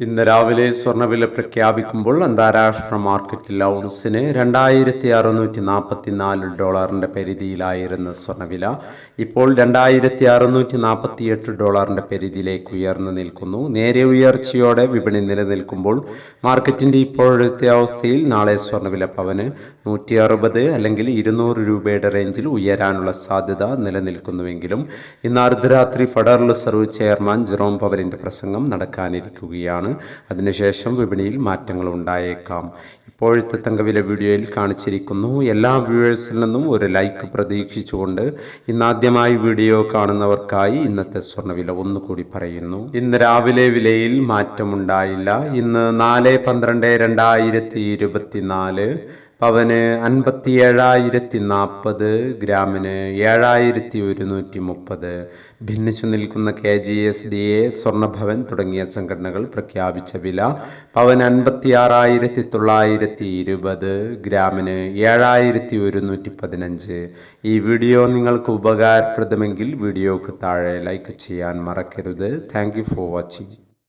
ഇന്ന് രാവിലെ സ്വർണവില പ്രഖ്യാപിക്കുമ്പോൾ അന്താരാഷ്ട്ര മാർക്കറ്റിൽ ഔൺസിന് രണ്ടായിരത്തി അറുന്നൂറ്റി നാൽപ്പത്തി നാല് ഡോളറിന്റെ പരിധിയിലായിരുന്ന സ്വർണവില ഇപ്പോൾ രണ്ടായിരത്തി അറുന്നൂറ്റി നാൽപ്പത്തി എട്ട് ഡോളറിന്റെ പരിധിയിലേക്ക് ഉയർന്നു നിൽക്കുന്നു. നേരെ ഉയർച്ചയോടെ വിപണി നിലനിൽക്കുമ്പോൾ മാർക്കറ്റിന്റെ ഇപ്പോഴത്തെ അവസ്ഥയിൽ നാളെ സ്വർണവില പവന് നൂറ്റി അറുപത് അല്ലെങ്കിൽ ഇരുന്നൂറ് രൂപയുടെ റേഞ്ചിൽ ഉയരാനുള്ള സാധ്യത നിലനിൽക്കുന്നുവെങ്കിലും ഇന്ന് അർദ്ധരാത്രി ഫെഡറൽ റിസർവ് ചെയർമാൻ ജെറോം പവലിന്റെ പ്രസംഗം നടക്കാനിരിക്കുകയാണ്. അതിനുശേഷം വിപണിയിൽ മാറ്റങ്ങൾ ഉണ്ടായേക്കാം. ഇപ്പോഴത്തെ തങ്കവില വീഡിയോയിൽ കാണിച്ചിരിക്കുന്നു. എല്ലാ വ്യൂവേഴ്സിൽ നിന്നും ഒരു ലൈക്ക് പ്രതീക്ഷിച്ചുകൊണ്ട് ഇന്നാദ്യമായി വീഡിയോ കാണുന്നവർക്കായി ഇന്നത്തെ സ്വർണവില ഒന്നുകൂടി പറയുന്നു. ഇന്ന് രാവിലെ വിലയിൽ മാറ്റമുണ്ടായില്ല. ഇന്ന് നാല് പന്ത്രണ്ട് രണ്ടായിരത്തി ഇരുപത്തിനാല്. പവന് അൻപത്തി ഏഴായിരത്തി നാൽപ്പത് ഗ്രാമിന് ഏഴായിരത്തി ഒരുന്നൂറ്റി മുപ്പത് ഭിന്നിച്ചു നിൽക്കുന്ന K G S D A Swarnabhavan തുടങ്ങിയ സംഘടനകൾ പ്രഖ്യാപിച്ച വില പവൻ അൻപത്തി ആറായിരത്തി തൊള്ളായിരത്തി ഇരുപത് ഗ്രാമിന് ഏഴായിരത്തി ഒരുന്നൂറ്റി പതിനഞ്ച് ഈ വീഡിയോ നിങ്ങൾക്ക് ഉപകാരപ്രദമെങ്കിൽ വീഡിയോക്ക് താഴെ ലൈക്ക് ചെയ്യാൻ മറക്കരുത്. Thank for watching.